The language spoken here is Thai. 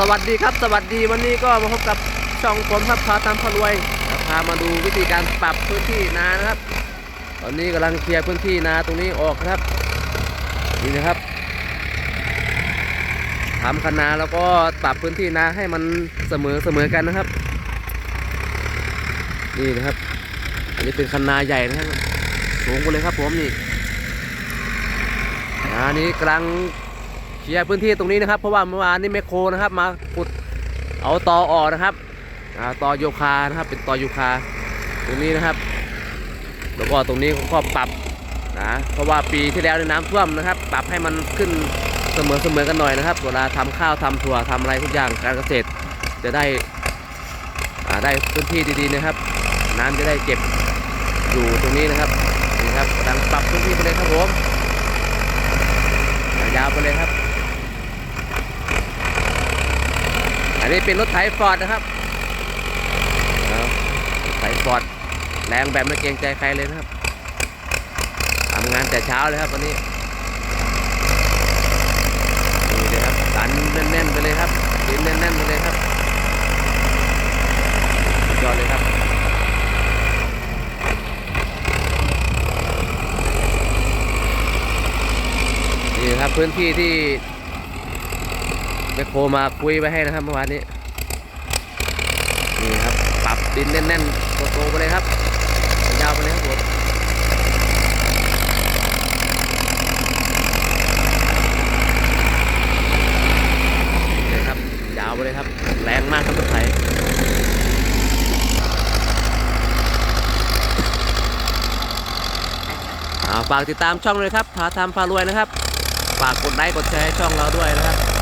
สวัสดีครับ สวัสดีวันนี้ก็มาพบกับช่องผมครับพาตามพรวยพามาดูวิธีการปรับพื้นที่นานะครับ ตอนนี้กำลังเคลียร์พื้นที่นาตรงนี้ออกครับนี่นะครับทำคันนาแล้วก็ปรับพื้นที่นาให้มันเสมอเสมอกันนะครับ นี่นะครับ อันนี้เป็นคันนาใหญ่นะครับสูงไปเลยครับผมนี่นานี้กำลัง เคลียร์พื้นที่ตรงนี้นะครับ เพราะว่าเมื่อวานนี้แมคโครนะครับ มาขุดเอาตอออกนะครับอ่าตอโยคานะครับ เป็นตอโยคาตรงนี้นะครับ แล้วก็ตรงนี้ก็ปรับนะเพราะว่าปีที่แล้วในน้ำท่วมนะครับ ปรับให้มันขึ้นเสมอเสมอกันหน่อยนะครับ เวลาทำข้าวทำถั่วทำอะไรทุกอย่างการเกษตร จะได้ได้พื้นที่ดีๆนะครับ น้ำจะได้เก็บอยู่ตรงนี้นะครับนี่ครับกำลังปรับพื้นที่ไปเลยครับผมยาวไปเลยครับ อันนี้เป็นรถไถฟอร์ดนะครับไถฟอร์ดแรงแบบไม่เกรงใจใครเลยนะครับทำงานแต่เช้าเลยครับวันนี้นี่เลยครับสันแน่นๆไปเลยครับดินแน่นๆไปเลยครับยอดเลยครับนี่ครับพื้นที่ที่ แมคโครมาคุยไว้ให้นะครับเมื่อวานนี้ นี่ครับ ปรับดินแน่นๆโตๆไปเลยครับยาวไปเลยครับผมนี่ครับ ยาวไปเลยครับ แรงมากครับรถไถฝากติดตามช่องเลยครับพาทำพารวยนะครับ ฝากกดไลค์กดแชร์ให้ช่องเราด้วยนะครับ